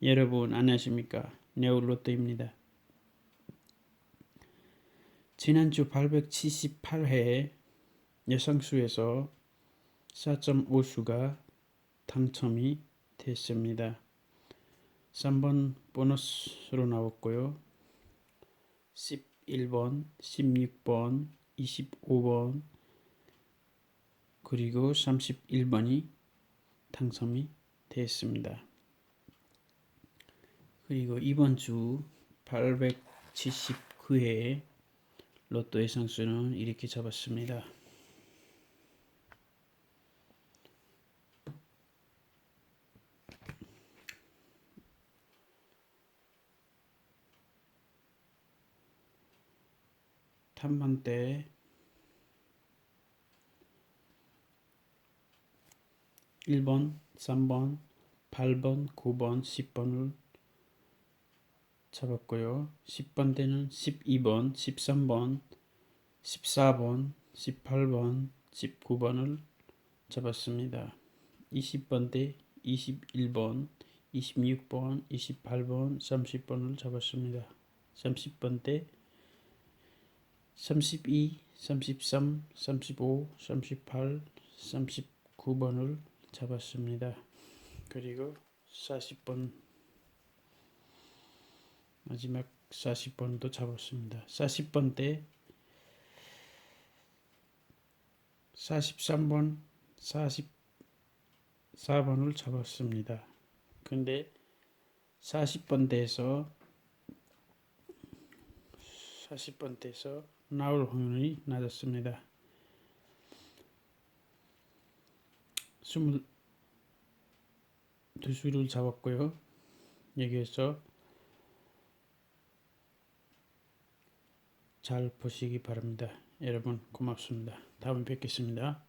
여러분 안녕하십니까 네올로또입니다. 지난주 878회 여성수에서 4.5수가 당첨이 됐습니다. 3번 보너스로 나왔고요. 11번, 16번, 25번 그리고 31번이 당첨이 됐습니다. 그리고 이번 주 879회 로또의 상수는 이렇게 잡았습니다. 탐만대 1번, 3번, 8번, 9번, 10번을 잡았고요. 10번 대는 12번, 13번, 14번, 18번, 19번을 잡았습니다. 20번 대 21번, 26번, 28번, 30번을 잡았습니다. 30번 대 32, 33, 35, 38, 39번을 잡았습니다. 그리고 40번 마지막 40번도 잡았습니다. 40번 때 43번, 44번을 잡았습니다. 근데 40번 대에서 40번 대에서 나올 확률이 낮았습니다. 22수를 잡았고요. 여기에서 잘 보시기 바랍니다. 여러분 고맙습니다. 다음에 뵙겠습니다.